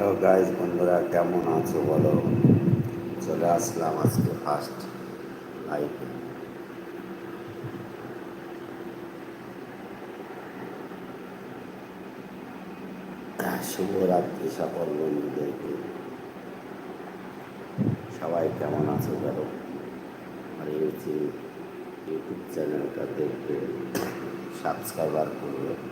Hello guys বন্ধুরা কেমন আছো বলো? চলে আসলাম আজকে ফার্স্ট লাইফে শুভরাত্রি সকল বন্ধুদেরকে। সবাই কেমন আছো বলো? আর ইউটিউব ইউটিউব চ্যানেলটা দেখবে সাবস্ক্রাইবার করবে।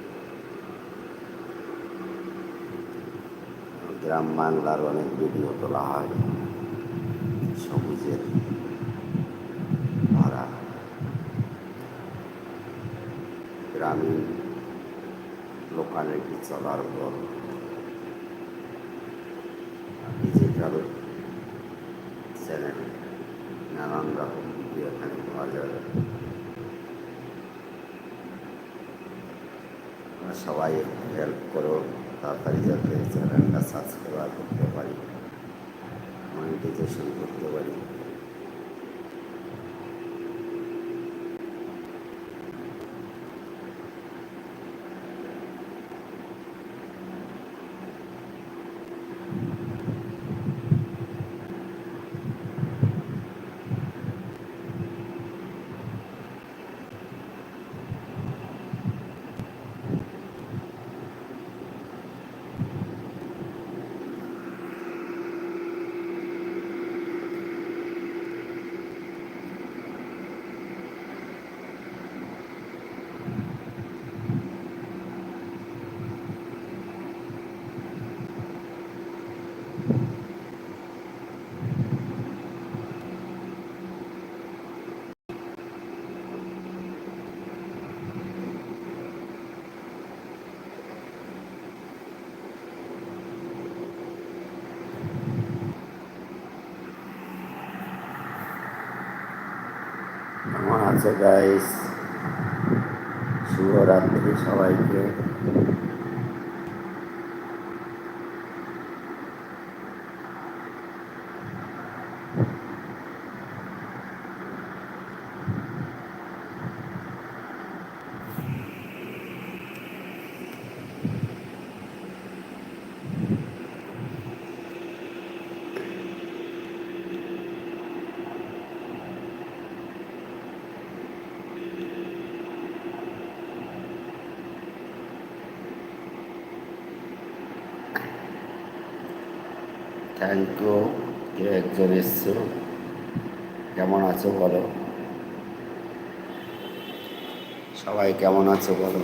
গ্রাম বাংলার অনেক ভিডিও তোলা হয়। সবুজের ভরা। গ্রামীণ লোকালিটি চলার পর ডিজিটাল চ্যানেল নানান রকম ভিডিও এখানে পাওয়া যাবে সবাই হেল্প করো। তাড়াতাড়ি যাতে চ্যানেলটা সাবস্ক্রাইব করতে পারি। মনিটাইজেশন করতে পারি কেমন আছে গাইস শুভরাত্রি সবাইকে থ্যাংক ইউ একজন এসছো? কেমন আছো বলো? সবাই কেমন আছো বলো?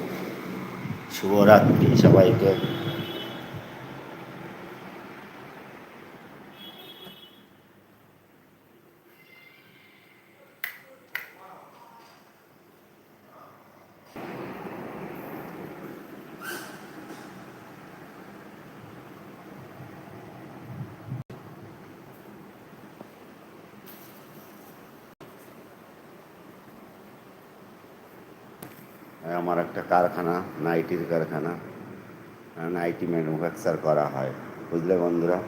শুভরাত্রি সবাইকে। আমার একটা কারখানা, নাইটির কারখানা নাইটি ম্যানুফ্যাকচার করা হয়। বুঝলে বন্ধুরা?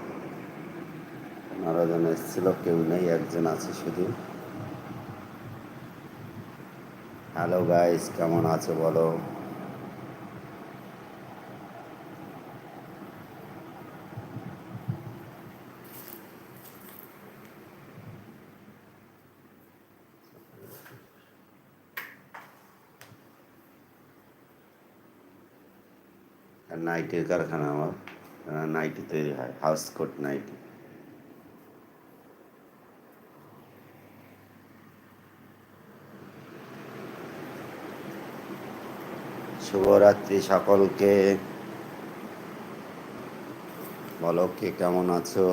পনেরো জন এসেছিল, কেউ নেই, একজন আছে শুধু। হ্যালো গাইস কেমন আছে বলো? নাইটির কারখানা আমার। নাইটি তৈরি হয় হাউস কোট নাইটি। শুভরাত্রি সকলকে। বলো, কে কেমন আছো?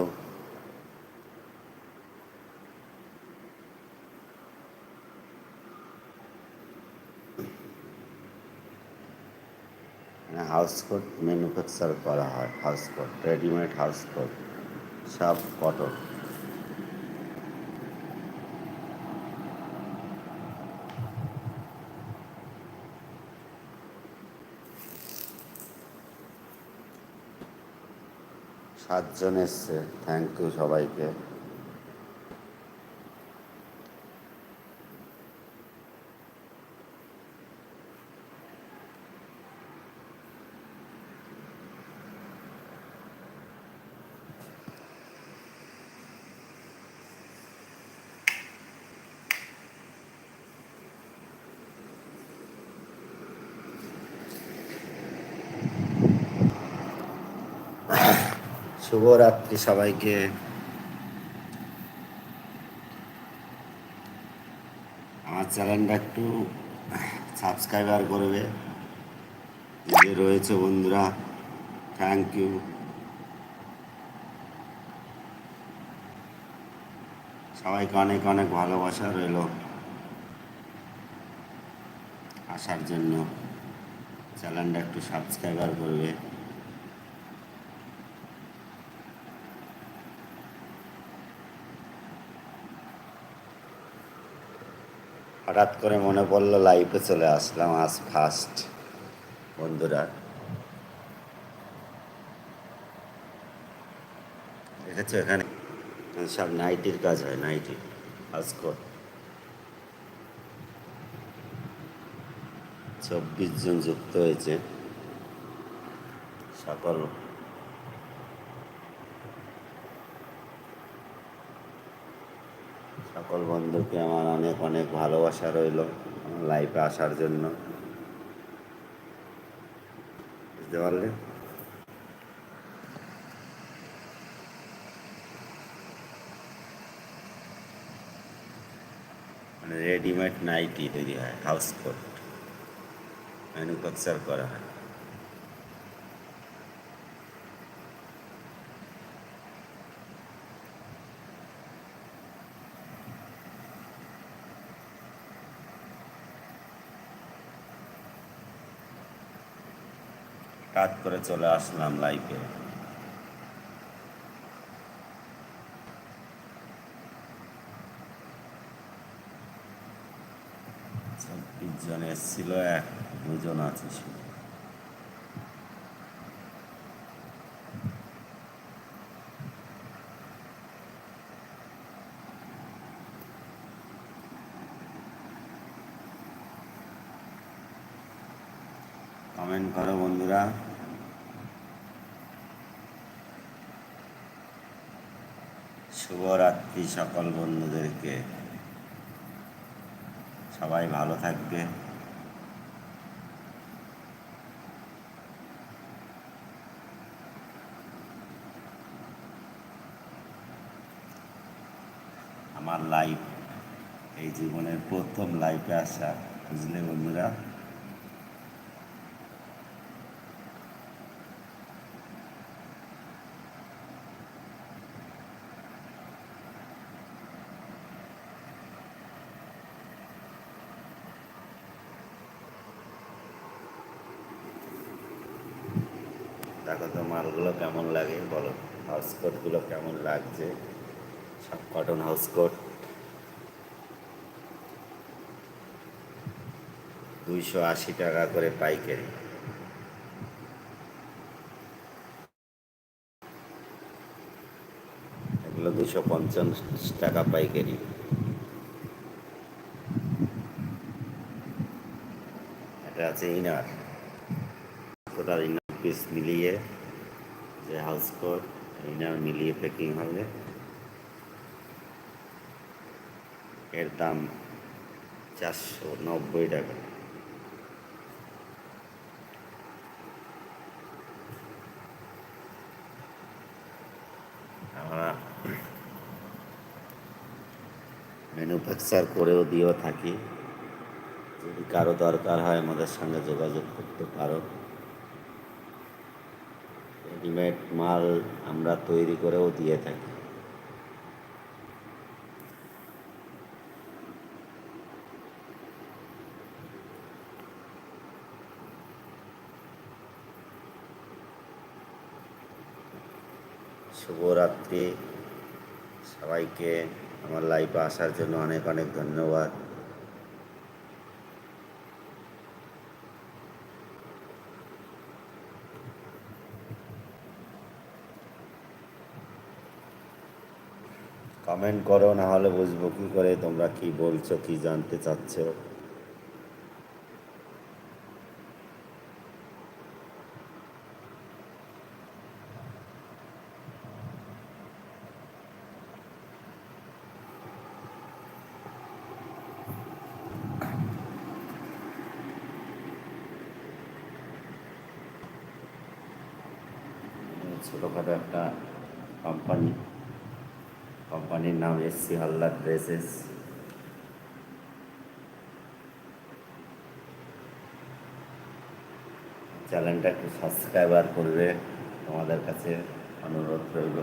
হাউস কোট ম্যানুফ্যাকচার করা হয় house coat, readymade house coat, সব কটন। সাতজন এসছে থ্যাংক ইউ সবাইকে। শুভরাত্রি সবাইকে। আমার চ্যানেলটা একটু সাবস্ক্রাইবার করবে। যে রয়েছে বন্ধুরা থ্যাংক ইউ সবাইকে অনেক অনেক ভালোবাসা রইল আসার জন্য। চ্যানেলটা একটু সাবস্ক্রাইবার করবে। হঠাৎ করে মনে পড়ল লাইফে চলে আসলাম আজ ফার্স্ট বন্ধুরা। দেখেছ এখানে? সব নাইটির কাজ হয় নাইটি আজকর চব্বিশ জন যুক্ত হয়েছে। সকল সকল বন্ধুকে আমার অনেক অনেক ভালোবাসা রইল লাইফে আসার জন্য। বুঝতে পারলে? মানে রেডিমেড নাইটি তৈরি হয়, হাউস কোট। ম্যানুফ্যাকচার করা হয়। কাজ করে চলে আসলাম লাইফে। ছাব্বিশ জন এসেছিল এক দুজন আছে শুধু কমেন্ট করো বন্ধুরা শুভরাত্রি সকল বন্ধুদেরকে সবাই ভালো থাকবে আমার লাইফ এই জীবনের প্রথম লাইফে আসা, বুঝলে বন্ধুরা? দেখো তো মালগুলো কেমন লাগে? বলো হাউস কোটগুলো কেমন লাগছে? কটন হাউস কোট দুইশো আশি টাকা করে পাইকারি। এগুলো দুশো পঞ্চাশ টাকা পাইকারি। এটা আছে ইনার। টোটাল ইনার পিস মিলিয়ে যে হাউস কোট ইনার মিলিয়ে প্যাকিং হবে। এর দাম চারশো নব্বই টাকা। ম্যানুফ্যাকচার করেও দিয়েও থাকি। যদি কারও দরকার হয় আমাদের সঙ্গে যোগাযোগ করতে পারো। রেডিমেড মাল আমরা তৈরি করেও দিয়ে থাকি। শুভরাত্রি। সবাইকে আমার লাইফে আসার জন্য অনেক অনেক ধন্যবাদ। কমেন্ট করো, না হলে বুঝব কি করে, তোমরা কি বলছো, কি জানতে চাচ্ছ। ছোটোখাটো একটা কোম্পানি কোম্পানির নাম এসসি হালদার ড্রেসেস চ্যানেলটা একটু সাবস্ক্রাইবার করবে, তোমাদের কাছে অনুরোধ রইল।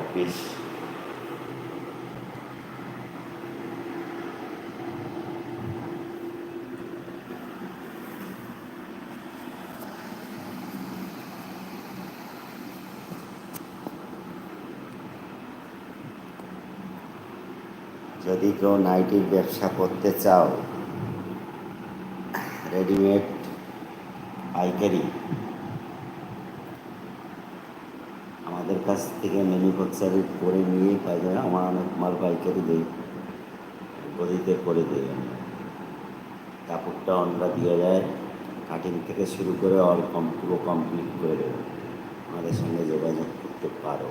অফিস কেউ নাইটির ব্যবসা করতে চাও? রেডিমেড পাইকারি। আমাদের কাছ থেকে ম্যানুফ্যাকচারিং করে নিয়ে পাইকারি, আমার অনেক মাল পাইকারি দিই। গদিতে করে আমি। কাপড়টা অনরা দিয়ে যায় কাটিং থেকে শুরু করে অল কম পুরো কমপ্লিট করে দেবো। আমাদের সঙ্গে যোগাযোগ করতে পারো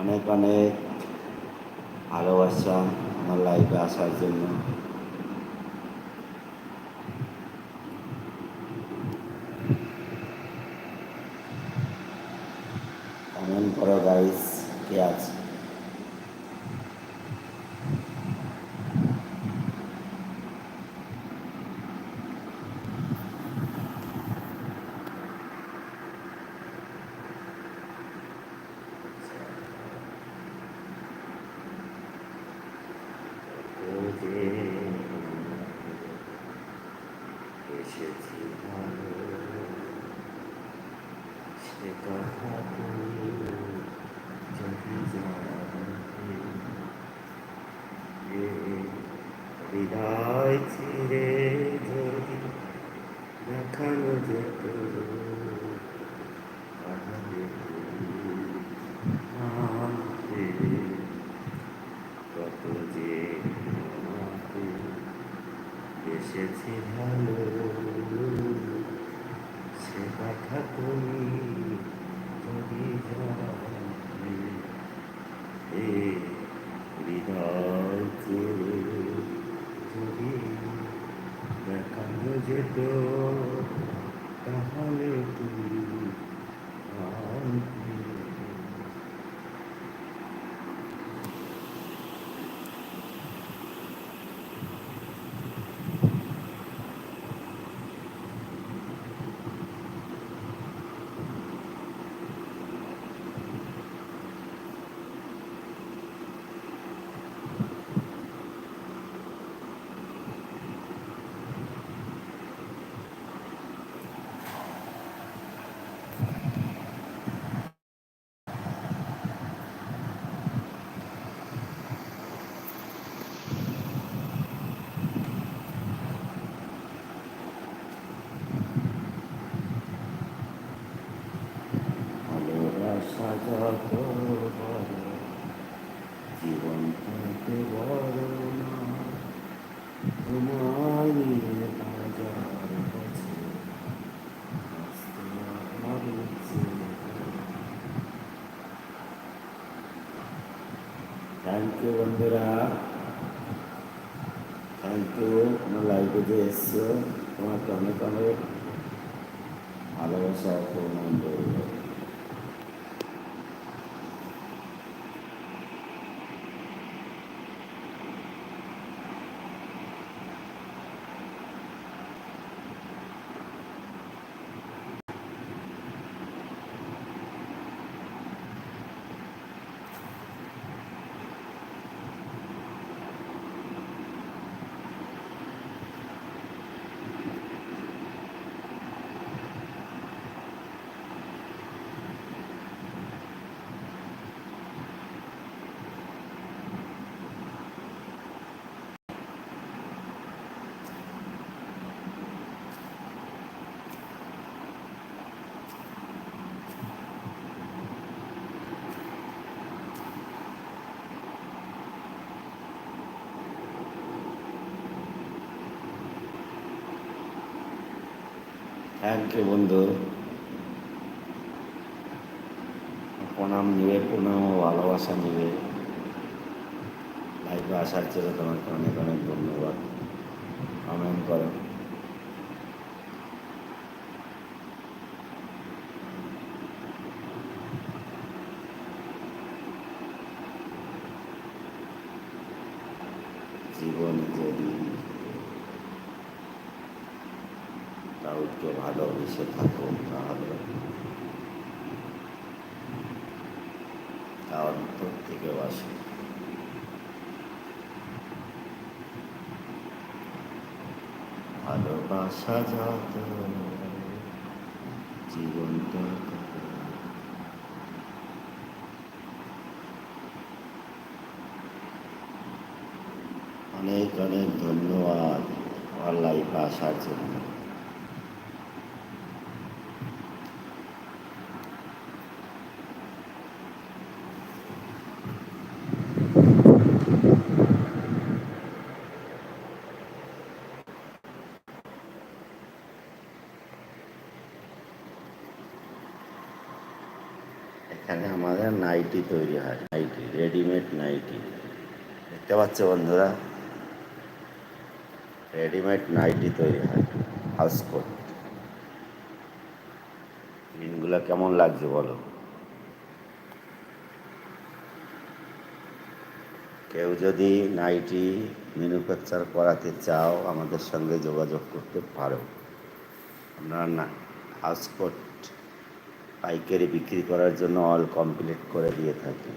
অনেক অনেক ভালোবাসা আমার লাইফে আসার জন্য কমেন্ট করো গাইস কে ইউ বন্ধুরা থ্যাংক ইউ আমার লাইভে যে এসছো তোমাকে অনেক অনেক ভালোবাসা রইল থ্যাংক ইউ বন্ধু। প্রণাম নিবে প্রণাম ও ভালোবাসা নিবে লাইফে আসার জন্য তোমাকে অনেক অনেক ধন্যবাদ। কমেন্ট করো জীবনে যদি কাউকে ভালোবেসে থাকো তাহলে তা অন্তর থেকে বাসো ভালোবাসা যত জীবনটা অনেক অনেক ধন্যবাদ লাইফে আসার জন্য এখানে আমাদের নাইটি তৈরি হয় নাইটি রেডিমেড নাইটি দেখতে পাচ্ছ বন্ধুরা রেডিমেড নাইটি তৈরি হয় হাউস কোট দিনগুলো কেমন লাগছে বলো কেউ যদি নাইটি ম্যানুফ্যাকচার করাতে চাও আমাদের সঙ্গে যোগাযোগ করতে পারো আমরা না হাউস কোট পাইকারি বিক্রি করার জন্য অল কমপ্লিট করে দিয়ে থাকি।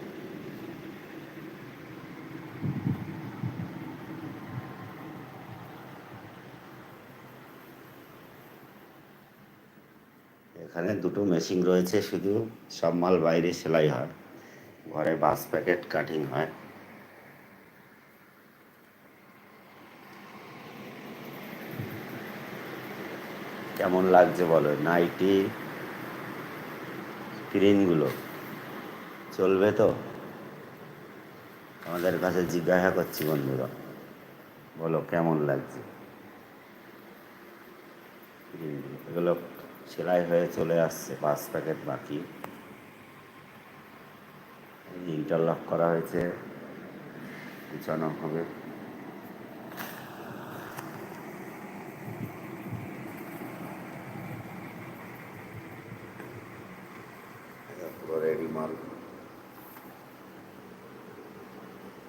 এখানে দুটো মেশিন রয়েছে, শুধু সব মাল বাইরে সেলাই হয়। ঘরে বাস প্যাকেট কাটিং হয়। কেমন লাগছে বলো? নাইটি প্রিন্টগুলো চলবে তো? আমাদের কাছে জিজ্ঞাসা করছি বন্ধুরা। বলো, কেমন লাগছে? এগুলো সেলাই হয়ে চলে আসছে, পাঁচ প্যাকেট বাকি। ইন্টারলক করা হয়েছে, গুছানো হবে পুরো রেডি মাল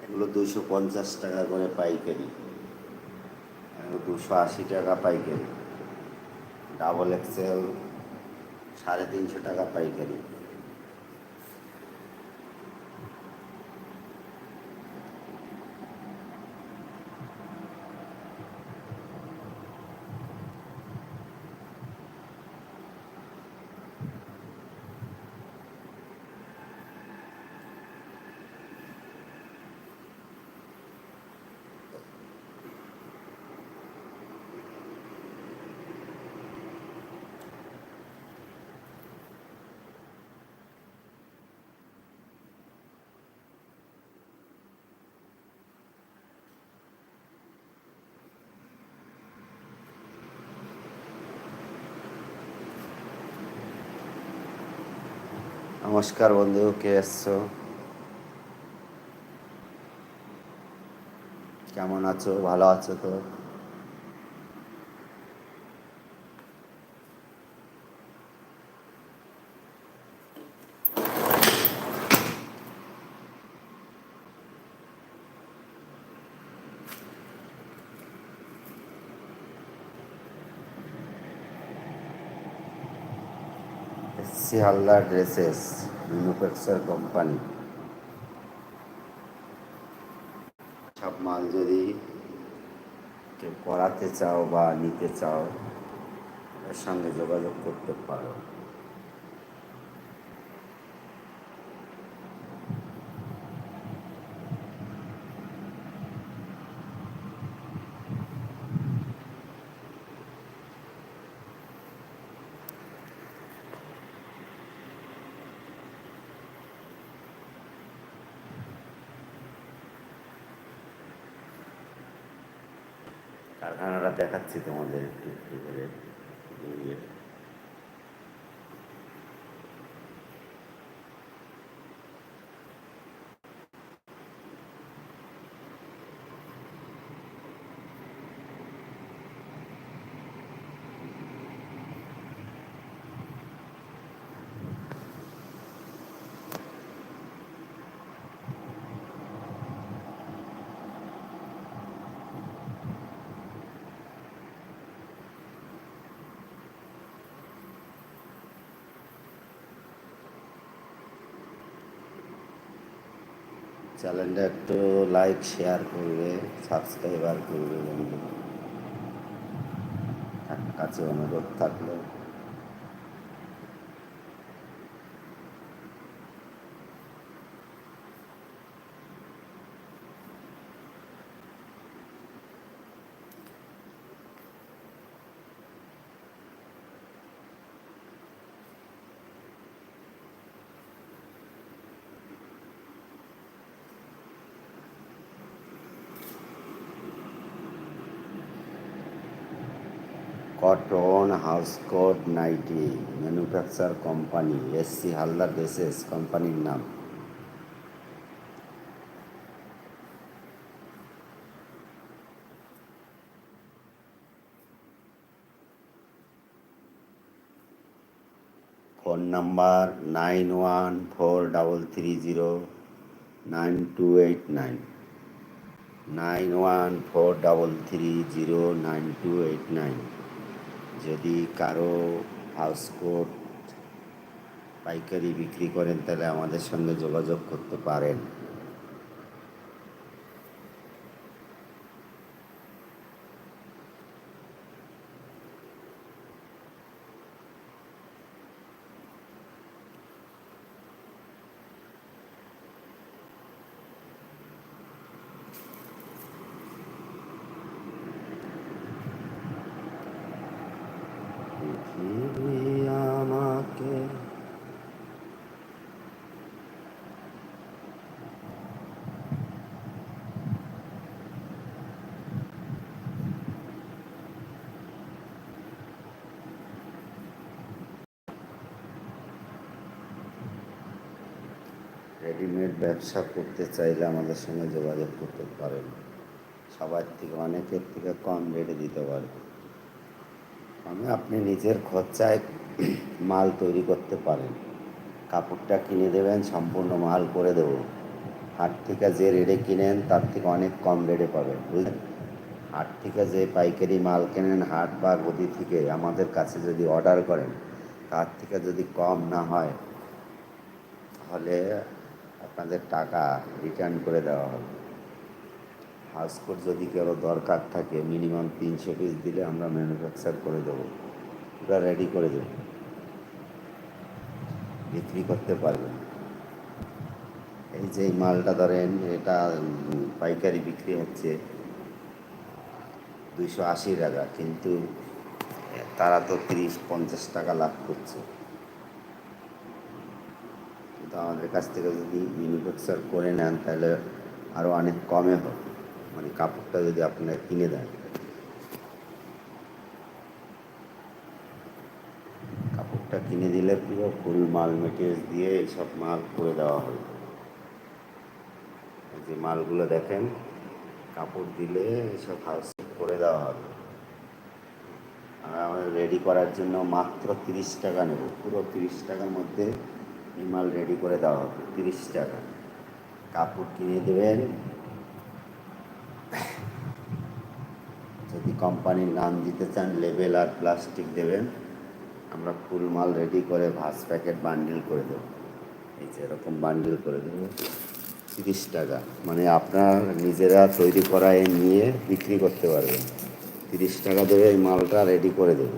এগুলো দুশো পঞ্চাশ টাকা করে পাইকারি। দুশো আশি টাকা পাইকারি। ডাবল এক্সেল সাড়ে তিনশো টাকা পাইকারি। নমস্কার বন্ধু কে এসছো? কেমন আছো? ভালো আছো তো? SC Haldar dresses manufacture company সব মাল যদি কেউ করাতে চাও বা নিতে চাও এর সঙ্গে যোগাযোগ করতে পারো। কারখানাটা দেখাচ্ছি তোমাদের একটু একটু করে চ্যানেলটা একটু লাইক শেয়ার করবে সাবস্ক্রাইবার করবে বন্ধু। কাছে অনুরোধ থাকল। Cotton house coat nightie manufacture company SC Haldar dresses কোম্পানির নাম phone number nine one four double three zero nine two eight nine nine one four double three zero nine two eight nine যদি কারও housecoat পাইকারি বিক্রি করেন তাহলে আমাদের সঙ্গে যোগাযোগ করতে পারেন। রেডিমেড ব্যবসা করতে চাইলে আমাদের সঙ্গে যোগাযোগ করতে পারেন। সবার থেকে অনেকের থেকে কম রেটে দিতে পারবে আমি আপনি নিজের খরচায় মাল তৈরি করতে পারেন। কাপড়টা কিনে দেবেন, সম্পূর্ণ মাল করে দেব। হাট থেকে যে রেটে কিনেন, তার থেকে অনেক কম রেটে পাবেন, বুঝলেন? হাট থেকে যে পাইকারি মাল কেনেন, হাট বা গদি থেকে আমাদের কাছে যদি অর্ডার করেন, তার থেকে যদি কম না হয়, তাহলে আপনাদের টাকা রিটার্ন করে দেওয়া হবে। হাউসকোট যদি কারও দরকার থাকে মিনিমাম তিনশো পিস দিলে আমরা ম্যানুফ্যাকচার করে দেবো। ওটা রেডি করে দেবো। বিক্রি করতে পারবেন এই যে মালটা ধরেন, এটা পাইকারি বিক্রি হচ্ছে দুইশো আশি টাকা, কিন্তু তারা তো তিরিশ পঞ্চাশ টাকা লাভ করছে। কিন্তু আমাদের কাছ থেকে যদি ম্যানুফ্যাকচার করে নেন, তাহলে আরও অনেক কমে হবে। মানে কাপড়টা যদি আপনারা কিনে দেন। কাপড়টা কিনে দিলে পুরো ফুল মাল মেটেরিয়াল দিয়ে এইসব মাল করে দেওয়া হবে। যে মালগুলো দেখেন, কাপড় দিলে এইসব হাউস করে দেওয়া হবে। আর আমরা রেডি করার জন্য মাত্র তিরিশ টাকা নেব। পুরো তিরিশ টাকার মধ্যে এই মাল রেডি করে দেওয়া হবে, তিরিশ টাকা। কাপড় কিনে দেবেন। যদি কোম্পানির নাম দিতে চান, লেবেল আর প্লাস্টিক দেবেন। আমরা ফুল মাল রেডি করে ভাস প্যাকেট বান্ডিল করে দেবো। এই যে এরকম বান্ডিল করে দেবো। তিরিশ টাকা। মানে আপনার নিজেরা তৈরি করা এ নিয়ে বিক্রি করতে পারবেন। তিরিশ টাকা দেবে এই মালটা রেডি করে দেবো।